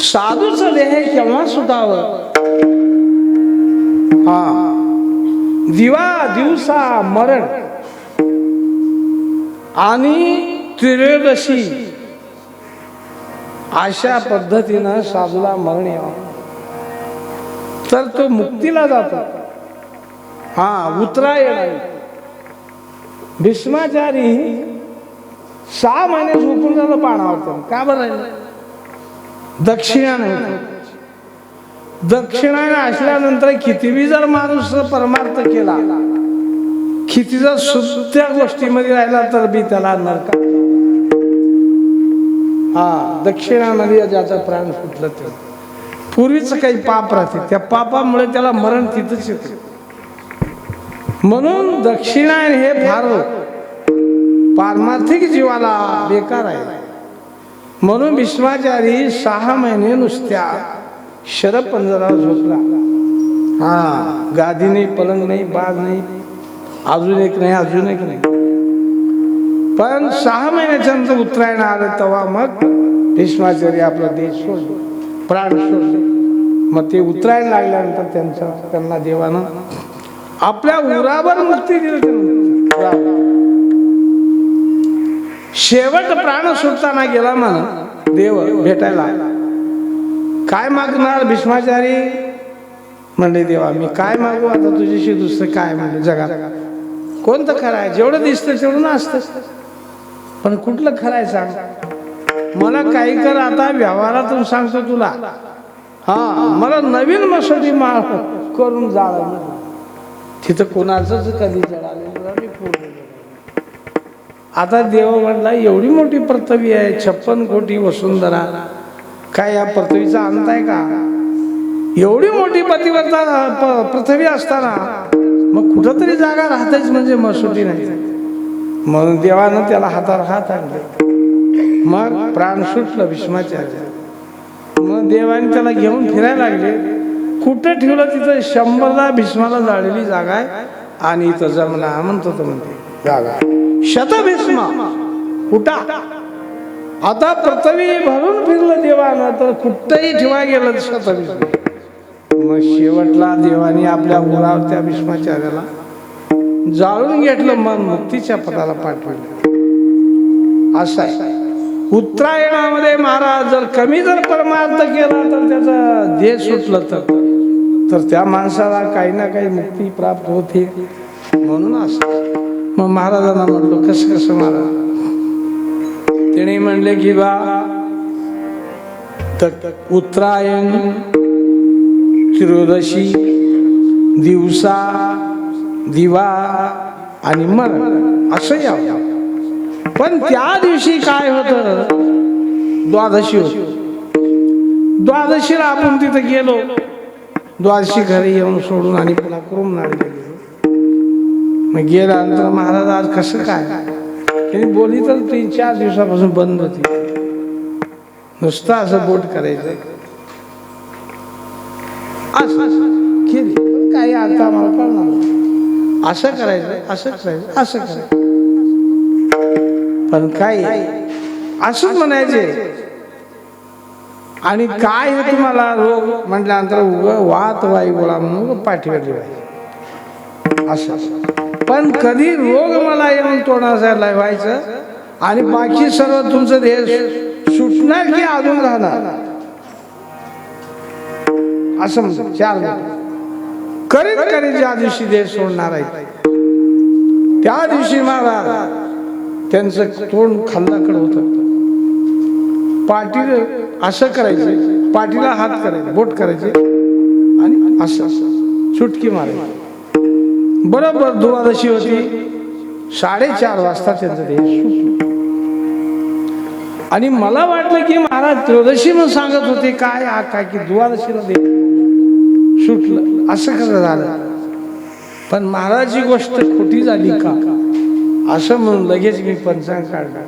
साधूच देह केव्हा सुधावं हा. दिवा दिवसा मरण. आणि त्रियोदशी. अशा पद्धतीनं साधूला मरण यावं. तर तो मुक्तीला जातो. हा उतरायण भीष्माचारी सहा महिने झोपून झालं पाणावरतं का बरं? दक्षिणायन दक्षिणाने दक्षिणाने असल्यानंतर कितीबी जर माणूस परमार्थ केला किती जर सुत्या गोष्टीमध्ये राहिला तर बी त्याला नरका हा दक्षिणामध्ये ज्याचा प्राण फुटलं ते. पूर्वीच काही पाप राहते. त्या पापामुळे त्याला मरण तिथंच येते. म्हणून दक्षिणायन हे फार पारमार्थिक जीवाला बेकार आहे. म्हणून विश्वाचारी सहा महिने नुसत्या शरद पंजरावर झोपला. हा गादी नाही पलंग नाही बाग नाही अजून एक नाही अजून एक नाही. पण सहा महिन्याच्या नंतर उत्तरायण आलं तेव्हा मग भीष्माचारी आपला देश सोडले प्राण सोडले. मग ते उत्तरायण लागल्यानंतर त्यांच्या त्यांना देवानं आपल्या उरावर मुक्ती दिली. त्यांना. शेवट प्राण सुटताना गेला म्हणा देव भेटायला काय मागणार भीष्माचारी? म्हणले देवा मी काय मागू? आता तुझ्याशी दुसरं काय म्हणले जगात. कोणतं खरं आहे? जेवढं दिसतं तेवढं असतं पण कुठलं खरं आहे सांग? मला काही कर आता व्यवहारातून सांगतो तुला. हा मला नवीन मसोटी मा करून जाळ तिथं कोणाचंच कधी जळालं आता देव म्हटला एवढी मोठी पृथ्वी आहे छप्पन कोटी वसुंधरा. काय या पृथ्वीचा अंत आहे का? एवढी मोठी पतिव्रता प- पृथ्वी असताना मग कुठंतरी जागा राहतेच म्हणजे मसुटी नाही. म्हणून देवानं त्याला हातावर हात आणले. मग प्राण सुटलं भीष्माचार्य. मग देवाने त्याला घेऊन फिरायला लागले. कुठं ठेवलं तिथं? शंभरदा भीष्माला जाळलेली जागा आहे आणि इथं जमला म्हणतो तो म्हणते जागा. शतभीष्म कुठा आता पृथ्वी भरून फिरलं देवानं तर कुठंही ठेवा गेलं शतभीष्म मग शेवटला देवाने आपल्या उरावत्या भीष्माचार्याला जाळून घेतलं मन मुक्तीच्या पदाला पाठवलं. असं आहे. उत्तरायणामध्ये महाराज जर कमी जर परमार्थ केला तर त्याचा देह सुटलं तर. तर त्या माणसाला काही ना काही मुक्ती प्राप्त होते. म्हणून असं मग महाराजांना म्हणलो कसं कसं महाराज? त्याने म्हणले की बा उत्तरायण त्रयोदशी दिवसा दिवा आणि मरण असं यावं पण त्या दिवशी काय होत? द्वादशी होत. द्वादशीला आपण तिथे गेलो. द्वादशी घरी येऊन सोडून आणि पुन्हा करून गेलो. मग गेल्यानंतर महाराज आज कसं काय? त्यांनी बोली तर तीन चार दिवसापासून बंद होती. नुसतं असं बोट करायचं. असं केली पण काही आता मला कळणार असं करायचं असं करायचं असं करायचं. पण काय असंच म्हणायचे. आणि काय हे तुम्हाला रोग म्हटल्यानंतर उग वात वाई गोळा म्हणून उगं पाठीवरली असं असं. पण कधी रोग मला येऊन तोंडाला व्हायचं आणि बाकी सर्व तुमचं देह सुटणार की अजून राहणार? असं चार करीत करीत ज्या दिवशी देह सोडणार आहे त्या दिवशी महाराज त्यांचं तोंड खाल्लाकडं होत. पाटील असं करायचं पाठीला हात करायचे बोट करायचे आणि असं असं. सुटकी मारायची. बरोबर द्वादशी होती. साडेचार वाजता त्यांचं ते आणि मला वाटलं की महाराज त्रयोदशी म्हणून सांगत होते काय आ काय की द्वादशीला दे सुटलं. असं कसं झालं? पण महाराजची गोष्ट खोटी झाली का? असं म्हणून लगेच मी पंचांग काढला.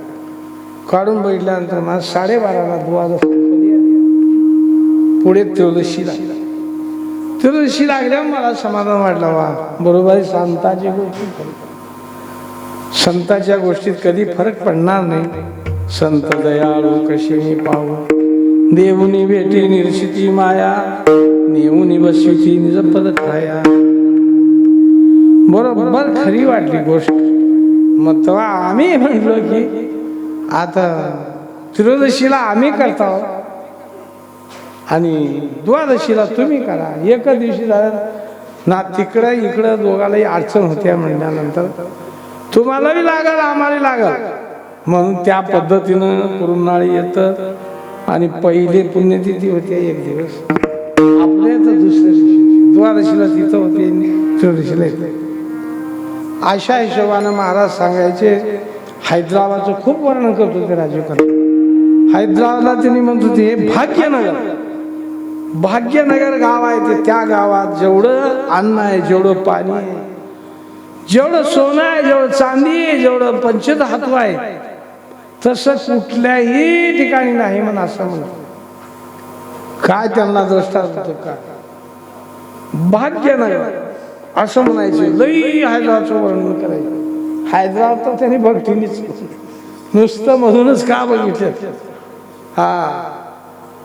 काढून बघितल्यानंतर मला साडेबाराला द्वादश पुढे तेवदशी लागली तेवदशी लागल्यावर मला समाधान वाटलं वा. बरोबर आहे संताची गोष्टी. संताच्या गोष्टीत कधी फरक पडणार नाही. संत दयाळू कशी मी पाहू. देऊनी भेटी निर्शिती माया. नेऊनी बसविती निजपद खाया बरोबर खरी वाटली गोष्ट. मग तेव्हा आम्ही म्हटलो की आता त्रयोदशीला आम्ही करतो आणि द्वादशीला तुम्ही करा. एका दिवशी झालं ना तिकडं इकडं दोघालाही अडचण होत्या म्हणल्यानंतर. तुम्हालाही लागल आम्हाला लागल. म्हणून त्या पद्धतीनं कुरुनाळी येतं आणि पहिले पुण्यतिथी होती एक दिवस. आपल्या तर दुसऱ्या दिवशी. द्वादशीला तिथं होते चौदशीला येते. अशा हिशोबानं महाराज सांगायचे हैदराबादचं खूप वर्णन करतो होते राजीव करा हैदराबादला त्यांनी म्हणत होते हे भाग्यनगर. भाग्यनगर गाव आहे ते त्या गावात जेवढं अन्न आहे जेवढं पाणी आहे जेवढं सोनं आहे जेवढं चांदी आहे जेवढं पंचधातू आहे तसं कुठल्याही ठिकाणी नाही म्हणा असं म्हणतो काय त्यांना दृष्टांत होतो का? भाग्यनगर असं म्हणायचे. लई हैदराबादचं वर्णन करायचं. हैदराबाद तर त्यांनी भक्तीनीच नुसतं म्हणूनच का बघितलं? हा.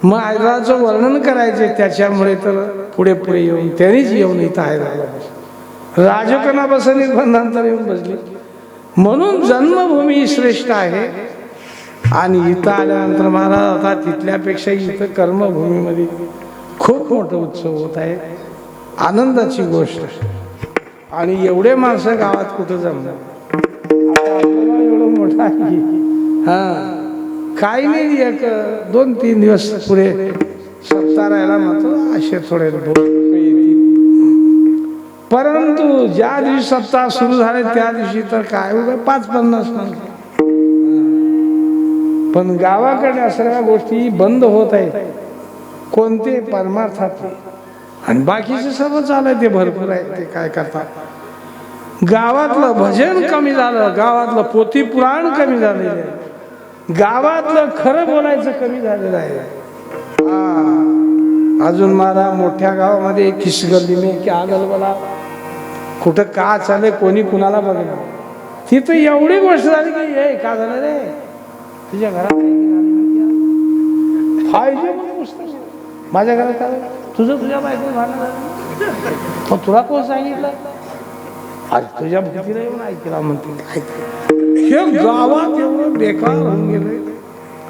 मग हैदराबादचं वर्णन करायचे त्याच्यामुळे तर पुढे पुढे येऊन त्यांनीच येऊन इथं हैदराबाद राजकना बसनी नंतर येऊन बसले. म्हणून जन्मभूमी श्रेष्ठ आहे. आणि इथं आल्यानंतर महाराज आता तिथल्यापेक्षा इथं कर्मभूमीमध्ये खूप मोठं उत्सव होत आहे. आनंदाची गोष्ट. आणि एवढे माणसं गावात कुठं जमणार? एवढं मोठं आहे. काही नाही एक दोन तीन दिवस पुढे सप्ताह राहायला मात्र असे थोडे परंतु ज्या दिवशी सप्ताह सुरू झाले त्या दिवशी तर काय उगा पाच पन्नास माणसं. पण गावाकडे सगळ्या गोष्टी बंद होत आहेत. कोणते? परमार्थात. आणि बाकीचे सर्व चालू आहे ते भरपूर आहे ते काय करतात. गावातलं भजन कमी झालं गावातलं पोती पुराण कमी झालेलं आहे. गावातलं खरं बोलायचं कमी झालेलं आहे. हा. अजून मला मोठ्या गावामध्ये एक किस की में क्या बोला. कुठं का चालय कोणी कुणाला बघणार? तिथं एवढी गोष्ट झाली की हे का झालं रे? तुझ्या घरात फायदे पुस्तक माझ्या घरात काय तुझं तुझ्या बायको झालं मग तुला कोण सांगितलं? अरे तुझ्या भीतीला येऊन ऐकला? म्हणते हे गावात एवढं बेकार होऊन गेले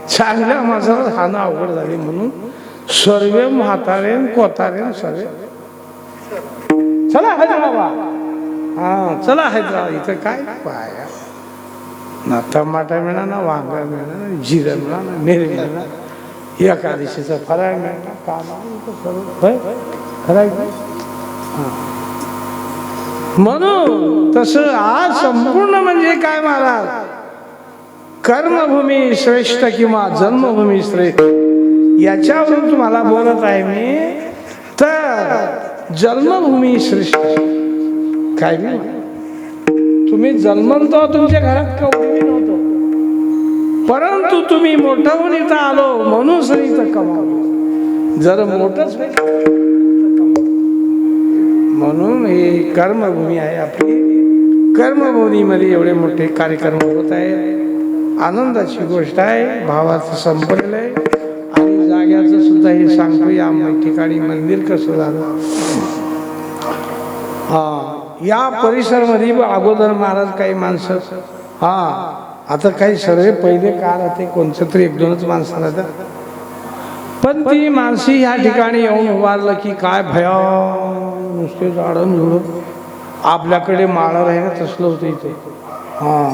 चांगल्या माणसाला खाणं अवघड झाली म्हणून सर्व म्हातारे कोतारे सर्व. चला हैदराबाद हा चला हैदराबाद. इथं काय पाया? ना टमाटा मिळा ना वांगा मिळा ना जिरं मिळा ना मिरे मिळा ना एकादशीचा फराळ मिळणार. कामा इथं सर्व होय? म्हणून तसं आज संपूर्ण म्हणजे काय महाराज? कर्मभूमी श्रेष्ठ किंवा जन्मभूमी श्रेष्ठ? याच्यावरून तुम्हाला बोलत आहे मी. तर जन्मभूमी श्रेष्ठ. काय मी तुम्ही जन्मतो तुमच्या घरात कवडी नव्हतो. परंतु तुम्ही मोठं होऊन इथं आलो म्हणून सर इथं कमावलं. जर मोठंच होईल म्हणून हे कर्मभूमी आहे आपली. कर्मभूमीमध्ये एवढे मोठे कार्यक्रम होत आहेत. आनंदाची गोष्ट आहे भावाचं संपलेलं आहे. आणि जाग्याचं सुद्धा हे सांगतो या ठिकाणी मंदिर कसं झालं. हा या परिसरमध्ये अगोदर महाराज काही माणसं हा आता काही सर्व पहिले काळ होते कोणतं तरी एक दोनच माणसं राहतात पण ती माणसी ह्या ठिकाणी येऊन उभारलं की काय भया नुसते झाडं झुडं आपल्याकडे माळं आहे ना तसलं होतं इथे. हां.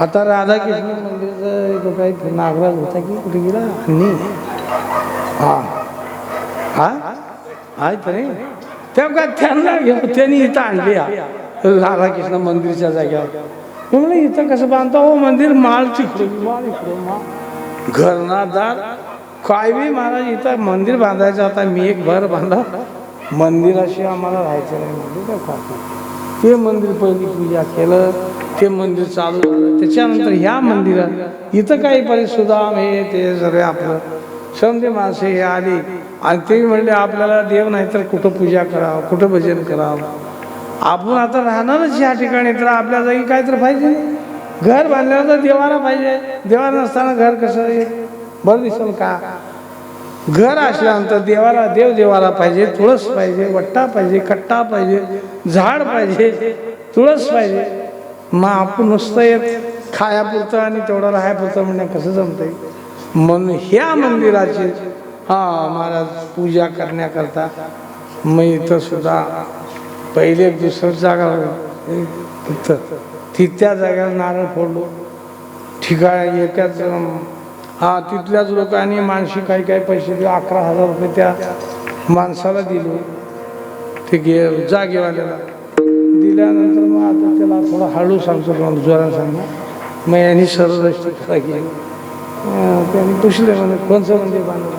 आता राधाकृष्ण मंदिरचं काही नागराज होता की कुठे गेला? आणि हां. हा? आहे तरी त्या काय त्यांना घेऊ त्यांनी इथं आणली राधाकृष्ण मंदिरच्या जाग्यावर म्हणलं इथं कसं बांधता? हो मंदिर माळ तिकडे माळ इकडे माळ. घरनादार काय बी महाराज इथं मंदिर बांधायचं आता मी एक घर बांधा. मंदिराशी आम्हाला राहायचं नाही म्हणजे काय ते मंदिर पहिली पूजा केलं ते मंदिर चालू झालं. त्याच्यानंतर ह्या मंदिरात इथं काही परिसुदाम हे ते सगळे आपलं. समजे माणसे हे आली. आणि ते म्हणले आपल्याला देव नाही तर कुठं पूजा करावं कुठं भजन करावं. आपण आता राहणारच ह्या ठिकाणी तर आपल्या जागी काय तर पाहिजे घर बांधल्यावर तर देवाला पाहिजे देवा नसताना घर कसं येईल बरं दिसल का? घर असल्यानंतर देवाला देव देवाला पाहिजे तुळस पाहिजे वट्टा पाहिजे कट्टा पाहिजे झाड पाहिजे तुळस पाहिजे. मग आपण नुसतं येत खायापुरतं आणि तेवढं राहायपुरतं म्हणजे कसं जमतंय? म्हणून ह्या मंदिराची हा महाराज पूजा करण्याकरता मग इथं सुद्धा पहिले एक दुसरं जागा तिथं तिथल्या जागेला नारळ फोडलो. ठिकाण एकाच हा तिथल्याच लोकांनी माणशी काही काही पैसे दिले अकरा हजार रुपये त्या माणसाला दिले. ते घे जागेवाल्याला. दिल्यानंतर मग आता त्याला थोडं हळू सांगतो तुम्हाला जोरात सांगा मग यांनी सरळ रस्ते खरा केली त्यांनी पुसले म्हणे कोणचं म्हणजे बांधलं?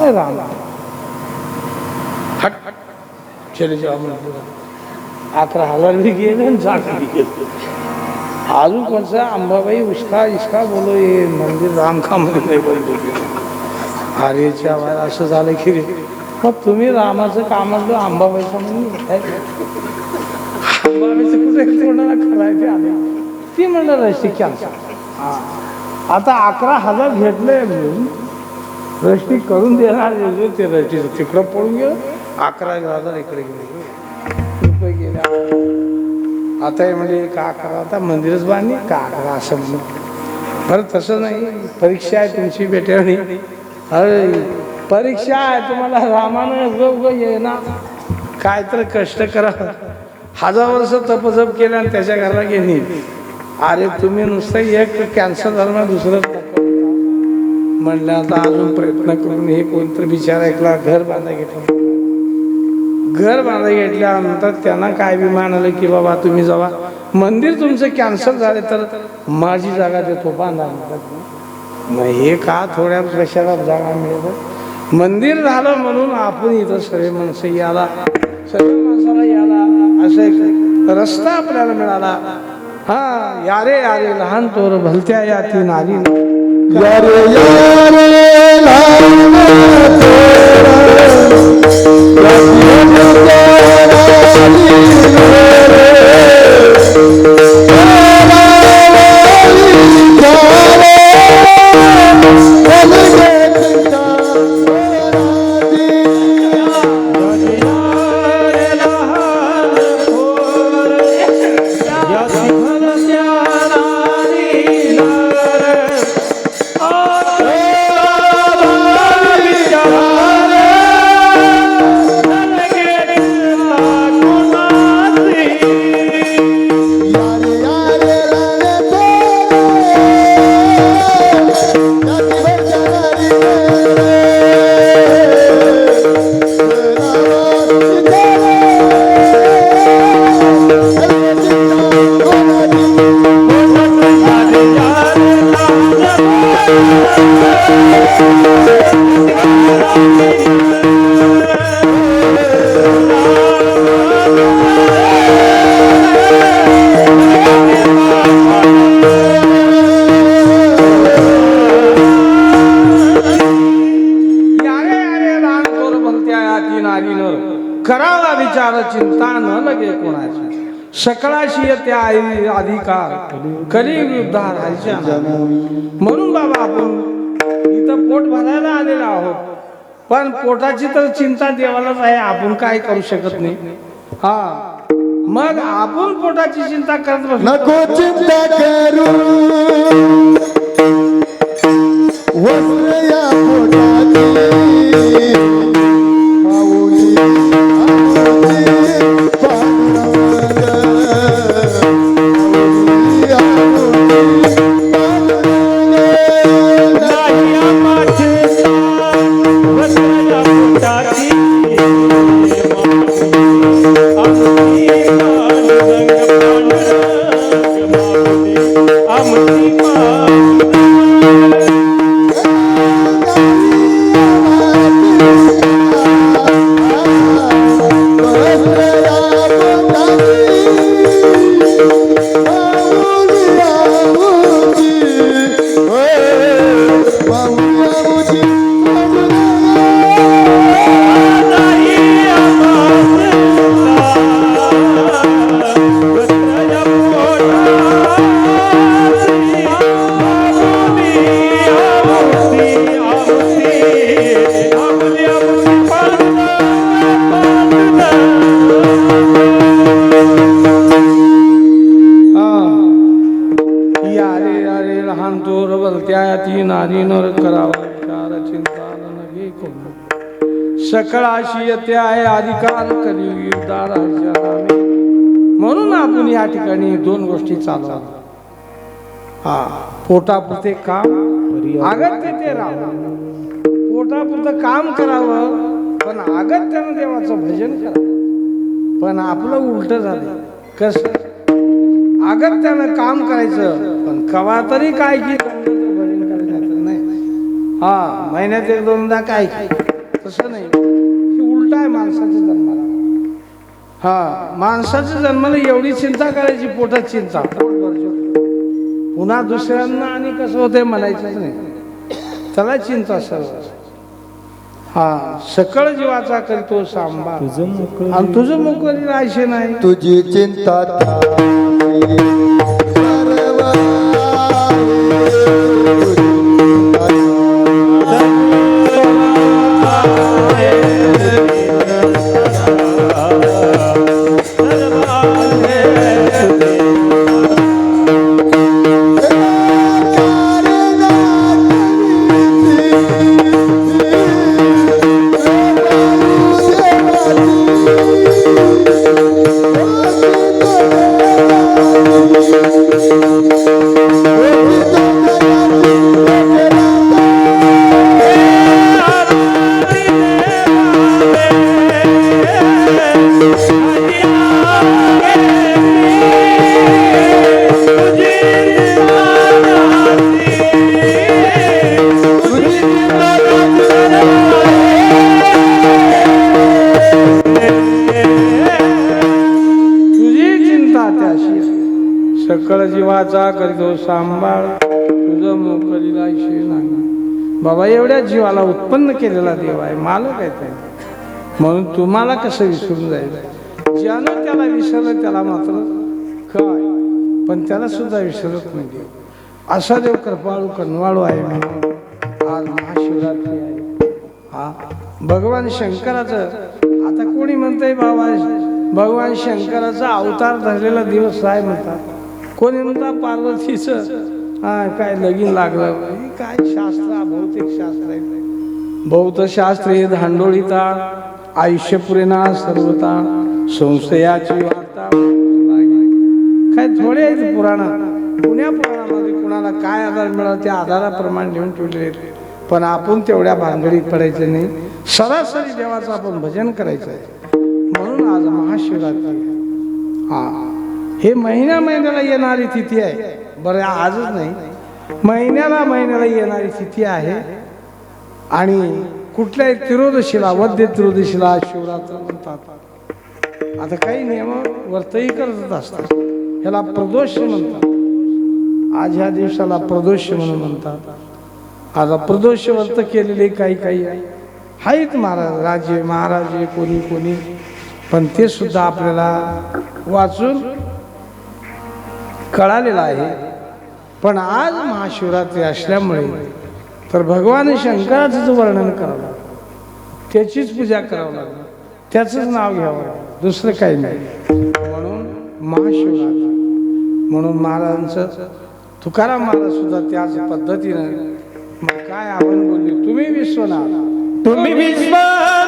अरे राम. हट. हट चले जाऊ अकरा हजार बी गेले आणि जागा गेले. अजून कोणचा? अंबाबाई उष्का इसका बोलो ये मंदिर राम मंदिर नाही बोलतो अरे आवाज असं झालं की रे. मग तुम्ही रामाचं काम असलं अंबाबाईचं म्हणून अंबाबाईचं कुठे? कोणाला आले ती म्हणलं रस्ते कॅन्सल आता अकरा हजार घेतले म्हणून रस्ती करून देणार ते रस्ती तिकडं पळून गेलं. अकरा हजार इकडे गेले. आता हे म्हणजे का करा आता मंदिरच बांधणी का करा असं म्हणून. बरं तसं नाही. परीक्षा आहे तुमची बेटवणी अरे परीक्षा आहे तुम्हाला. रामानं येणार ये ना काय तर कष्ट करा. हजार वर्ष तपजप केलं आणि त्याच्या घराला गेली अरे तुम्ही नुसतं एक कॅन्सर झालं ना दुसरं म्हणलं आता अजून प्रयत्न करून हे कोणतरी विचार ऐकला घर बांधा घेतलं. घर बांधा घेतल्यानंतर त्यांना काय विमान आलं की बाबा तुम्ही जावा? मंदिर तुमचं कॅन्सल झाले तर माझी जागा देतो बांधा म्हणतात. मग हे का थोड्या कशाला जागा मिळत मंदिर झालं म्हणून आपण इथं सगळे माणसं याला सगळ्या माणसाला याला. असं एक रस्ता आपल्याला मिळाला. हा यारे यारे लहान तोर भलत्या या ती आली. यारे यारे लहान भलत्या या करावा विचार चिंता न लगे कोणाची सकळाशी येते आई अधिकार. कली उद्धार म्हणून बाबा आपण इथं पोट भरायला आलेलो आहोत. पण पोटाची तर चिंता देवालाच आहे आपण काय करू शकत नाही. हा. मग आपण पोटाची चिंता करत नको चिंता करू. सकळाशी येते आहे अधिकार कलियुगदार म्हणून आपण या ठिकाणी दोन गोष्टी चालतात हा पोटापुरते काम अगत्य ते राहावं. पोटापुरतं काम करावं पण अगत्यानं देवाचं भजन करावं. पण आपलं उलट झालं. कसं? अगत्यानं काम करायचं पण कवा तरी काय की भजन करायचं नाही हा महिन्यात एक दोनदा काय की. तसं नाही. हे आहे माणसाच्या जन्माला. हा माणसाच्या जन्माला एवढी चिंता करायची पोटात चिंता. पुन्हा दुसऱ्यांना आणि कसं होतंय म्हणायचंच नाही. त्याला चिंता सर्व. हा सकळ जीवाचा करतो सांभाळ आणि तुझं मोकळी राहायचे नाही. तुझी चिंता जीवाला उत्पन्न केलेला देव आहे मालक आहे ते. म्हणून तुम्हाला कसं विसरून जाईल? ज्यानं त्याला विसरलं त्याला मात्र काय पण त्याला सुद्धा विसरत नाही. देव असा देव कृपाळू कनवाळू आहे म्हणून आज महाशिवरात्री आहे. हा भगवान शंकराचं आता कोणी म्हणतंय बाबा भगवान शंकराचा अवतार धरलेला दिवस आहे म्हणतात. कोणी म्हणतात पार्वतीचं हा काय लगीन लागलं? हे काय शास्त्र भौतिक शास्त्र आहे. भौतशास्त्र हे धांडोळीता आयुष्य पुरेना सर्वता संशयाची वार्ता. काय थोडे आहेत पुराण. पुण्या पुराणामध्ये कुणाला काय आधार मिळाला त्या आधाराप्रमाणे लिहून ठेवले आहेत. पण आपण तेवढ्या भानगडीत पडायचं नाही. सरासरी देवाचं आपण भजन करायचं आहे. म्हणून आज महाशिवरात्री. हा. हे महिन्या महिन्याला येणारी तिथी आहे. बरं आजच नाही. महिन्याला महिन्याला येणारी तिथी आहे. आणि कुठल्याही त्रिरोदशीला वद्य त्रिरोदशीला शिवरात्र म्हणतात. आता काही नियम वर्तही करत असतात. ह्याला प्रदोष म्हणतात. आज ह्या दिवसाला प्रदोष म्हणून म्हणतात. आता प्रदोष व्रत केलेले काही काही आहेत महाराज राजे महाराजे कोणी कोणी. पण ते सुद्धा आपल्याला वाचून कळालेला आहे. पण आज महाशिवरात्री असल्यामुळे तर भगवान शंकराचं जो वर्णन करावं त्याचीच पूजा करावं लागलं. त्याचंच नाव घ्यावं लागलं. दुसरं काही नाही. म्हणून महाशिवरात्री. म्हणून महाराजांचं तुकाराम महाराज सुद्धा त्याच पद्धतीनं मग काय आपण बोलले? तुम्ही विश्वनाथ. तुम्ही विश्वनाथ.